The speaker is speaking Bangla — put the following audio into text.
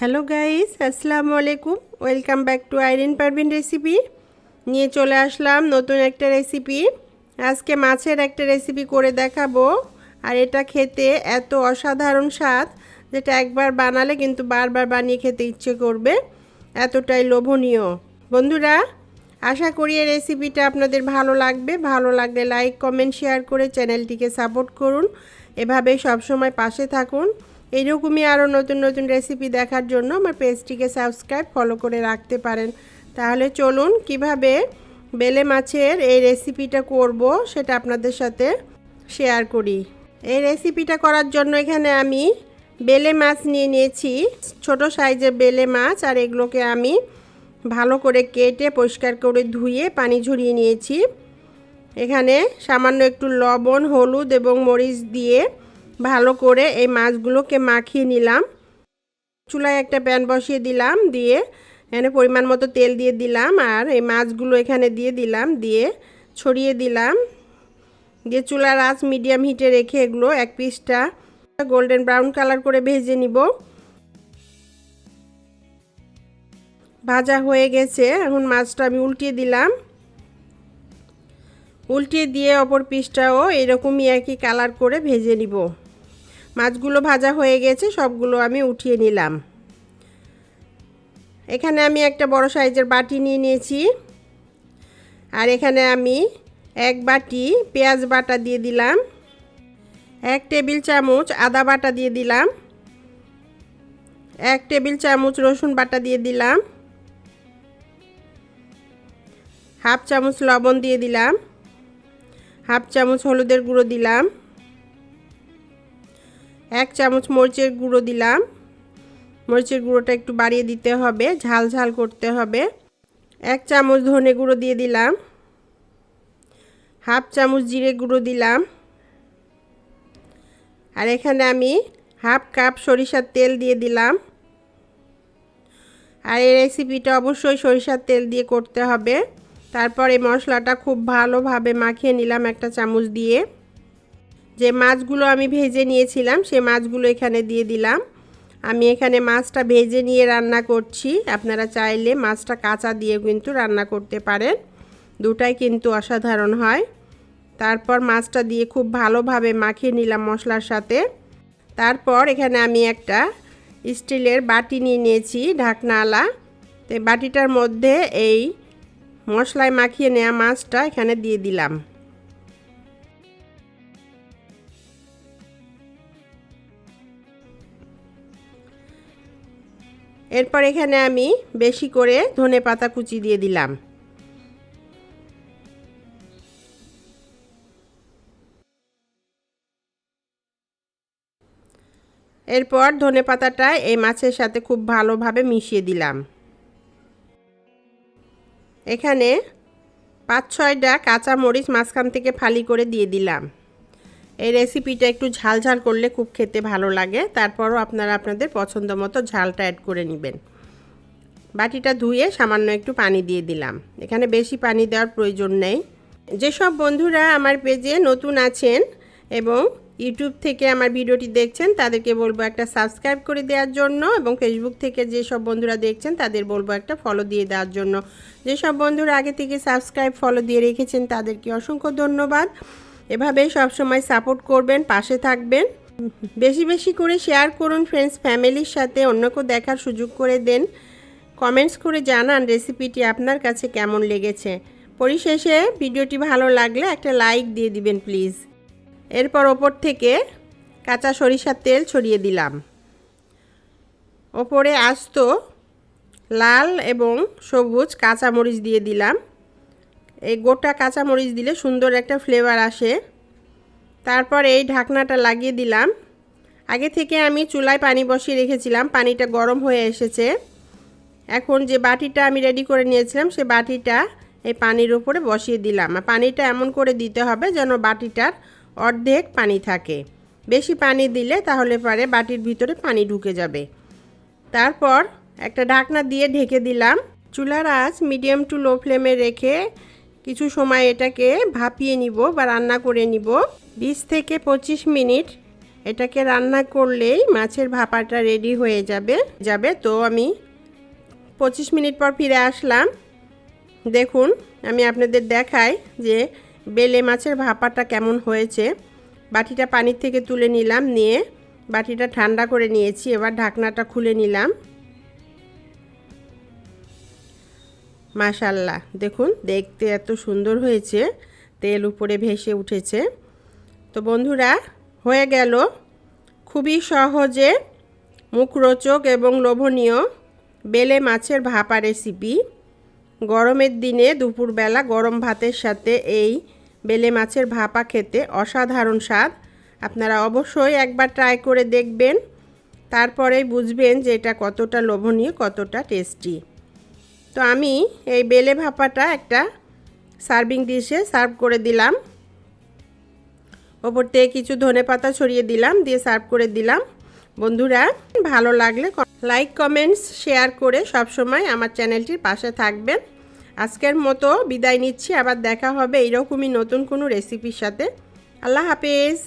হ্যালো গাইস, আসসালামু আলাইকুম। Welcome back to Irin Parvin recipe. নিয়ে চলে আসলাম নতুন একটা রেসিপি। আজকে মাছের একটা রেসিপি করে দেখাবো। আর এটা খেতে এত অসাধারণ স্বাদ, যেটা একবার বানালে কিন্তু বারবার বানিয়ে খেতে ইচ্ছে করবে। এতটাই লোভনীয়। বন্ধুরা, আশা করি এই রেসিপিটা আপনাদের ভালো লাগবে। ভালো লাগলে লাইক, কমেন্ট, শেয়ার করে চ্যানেলটিকে সাপোর্ট করুন। এভাবে সবসময় পাশে থাকুন। এইরকমই আরও নতুন নতুন রেসিপি দেখার জন্য আমার পেজটিকে সাবস্ক্রাইব ফলো করে রাখতে পারেন। তাহলে চলুন কীভাবে বেলে মাছের এই রেসিপিটা করব সেটা আপনাদের সাথে শেয়ার করি। এই রেসিপিটা করার জন্য এখানে আমি বেলে মাছ নিয়ে নিয়েছি। ছোট সাইজের বেলে মাছ আর এগুলোকে আমি ভালো করে কেটে পরিষ্কার করে ধুয়ে পানি ঝরিয়ে নিয়েছি। এখানে সামান্য একটু লবণ, হলুদ এবং মরিচ দিয়ে ভালো করে এই মাছগুলোকে মাখিয়ে নিলাম। চুলায় একটা প্যান বসিয়ে দিলাম, দিয়ে এখানে পরিমাণ মতো তেল দিয়ে দিলাম, আর এই মাছগুলো এখানে দিয়ে দিলাম, দিয়ে ছড়িয়ে দিলাম। দিয়ে চুলার আঁচ মিডিয়াম হিটে রেখে এগুলো এক পিসটা গোল্ডেন ব্রাউন কালার করে ভেজে নিব। ভাজা হয়ে গেছে, এখন মাছটা আমি উল্টিয়ে দিলাম। উল্টিয়ে দিয়ে অপর পিসটাও এরকমই একই কালার করে ভেজে নিব। মাছগুলো ভাজা হয়ে গেছে, সবগুলো আমি উঠিয়ে নিলাম। এখানে আমি একটা বড় সাইজের বাটি নিয়ে নিয়েছি। আর এখানে আমি এক বাটি পেঁয়াজ বাটা দিয়ে দিলাম। এক টেবিল চামচ আদা বাটা দিয়ে দিলাম। এক টেবিল চামচ রসুন বাটা দিয়ে দিলাম। হাফ চামচ লবণ দিয়ে দিলাম। হাফ চামচ হলুদের গুঁড়ো দিলাম। এক চামচ মরিচের গুঁড়ো দিলাম। মরিচের গুঁড়োটা একটু বাড়িয়ে দিতে হবে, ঝাল ঝাল করতে হবে। এক চামচ ধনে গুঁড়ো দিয়ে দিলাম। হাফ চামচ জিরে গুঁড়ো দিলাম। আর এখানে আমি হাফ কাপ সরিষার তেল দিয়ে দিলাম। আর এই রেসিপিটা অবশ্যই সরিষার তেল দিয়ে করতে হবে। তারপর এই মশলাটা খুব ভালোভাবে মাখিয়ে নিলাম একটা চামচ দিয়ে। যে মাছগুলো আমি ভেজে নিয়েছিলাম, সে মাছগুলো এখানে দিয়ে দিলাম। আমি এখানে মাছটা ভেজে নিয়ে রান্না করছি। আপনারা চাইলে মাছটা কাঁচা দিয়ে কিন্তু রান্না করতে পারেন। দুটাই কিন্তু অসাধারণ হয়। তারপর মাছটা দিয়ে খুব ভালোভাবে মাখিয়ে নিলাম মশলার সাথে। তারপর এখানে আমি একটা স্টিলের বাটি নিয়ে নিয়েছি, ঢাকনাওয়ালা। তো বাটিটার মধ্যে এই মশলায় মাখিয়ে নেওয়া মাছটা এখানে দিয়ে দিলাম। এরপর এখানে আমি বেশি করে ধনে পাতা কুচি দিয়ে দিলাম। এরপর ধনে পাতাটা এই মাছের সাথে খুব ভালোভাবে মিশিয়ে দিলাম। এখানে পাঁচ ছয়টা কাঁচা মরিচ মাঝখান থেকে ফালি করে দিয়ে দিলাম। এই রেসিপিটা একটু ঝাল ঝাল করলে খুব খেতে ভালো লাগে। তারপরও আপনারা আপনাদের পছন্দ মতো ঝালটা অ্যাড করে নেবেন। বাটিটা ধুয়ে সামান্য একটু পানি দিয়ে দিলাম। এখানে বেশি পানি দেওয়ার প্রয়োজন নেই। যেসব বন্ধুরা আমার পেজে নতুন আছেন এবং ইউটিউব থেকে আমার ভিডিওটি দেখছেন, তাদেরকে বলব একটা সাবস্ক্রাইব করে দেওয়ার জন্য এবং ফেসবুক থেকে যেসব বন্ধুরা দেখছেন, তাদের বলব একটা ফলো দিয়ে দেওয়ার জন্য। যেসব বন্ধুরা আগে থেকে সাবস্ক্রাইব ফলো দিয়ে রেখেছেন, তাদেরকে অসংখ্য ধন্যবাদ। এভাবে সবসময় সাপোর্ট করবেন, পাশে থাকবেন। বেশি বেশি করে শেয়ার করুন ফ্রেন্ডস ফ্যামিলির সাথে অন্যকেও দেখার সুযোগ করে দেন। কমেন্টস করে জানান রেসিপিটি আপনার কাছে কেমন লেগেছে। পরিশেষে ভিডিওটি ভালো লাগলে একটা লাইক দিয়ে দিবেন প্লিজ এরপর ওপর থেকে কাঁচা সরিষার তেল ছড়িয়ে দিলাম। ওপরে আস্ত, লাল এবং সবুজ কাঁচামরিচ দিয়ে দিলাম। এই গোটা কাঁচামরিচ দিলে সুন্দর একটা ফ্লেভার আসে। তারপর এই ঢাকনাটা লাগিয়ে দিলাম। আগে থেকে আমি চুলায় পানি বসিয়ে রেখেছিলাম, পানিটা গরম হয়ে এসেছে। এখন যে বাটিটা আমি রেডি করে নিয়েছিলাম, সে বাটিটা এই পানির উপরে বসিয়ে দিলাম। পানিটা এমন করে দিতে হবে যেন বাটিটার অর্ধেক পানি থাকে। বেশি পানি দিলে তাহলে পরে বাটির ভিতরে পানি ঢুকে যাবে। তারপর একটা ঢাকনা দিয়ে ঢেকে দিলাম। চুলার আঁচ মিডিয়াম টু লো ফ্লেমে রেখে কিছু সময় এটাকে ভাপিয়ে নিব বা রান্না করে নিব। বিশ থেকে পঁচিশ মিনিট এটাকে রান্না করলেই মাছের ভাপাটা রেডি হয়ে যাবে যাবে। তো আমি পঁচিশ মিনিট পর ফিরে আসলাম। দেখুন, আমি আপনাদের দেখাই যে বেলে মাছের ভাপাটা কেমন হয়েছে। বাটিটা পানির থেকে তুলে নিলাম, নিয়ে বাটিটা ঠান্ডা করে নিয়েছি, এবার ঢাকনাটা খুলে নিলাম। মাশাল্লাহ। দেখুন, দেখতে এত সুন্দর হয়েছে, তেল উপরে ভেসে উঠেছে। তো বন্ধুরা, হয়ে গেল খুবই সহজে মুখরোচক এবং লোভনীয় বেলে মাছের ভাপা রেসিপি। গরমের দিনে দুপুরবেলা গরম ভাতের সাথে এই বেলে মাছের ভাপা খেতে অসাধারণ স্বাদ। আপনারা অবশ্যই একবার ট্রাই করে দেখবেন, তারপরেই বুঝবেন যে এটা কতটা লোভনীয়, কতটা টেস্টি। তো আমি এই বেলে ভাপাটা একটা সার্ভিং ডিশে সার্ভ করে দিলাম। ওপর থেকে কিছু ধনে পাতা ছড়িয়ে দিলাম, দিয়ে সার্ভ করে দিলাম। বন্ধুরা, ভালো লাগলে লাইক কমেন্টস শেয়ার করে সবসময় আমার চ্যানেলটির পাশে থাকবেন। আজকের মতো বিদায় নিচ্ছি, আবার দেখা হবে এইরকমই নতুন কোনো রেসিপির সাথে। আল্লাহ হাফেজ।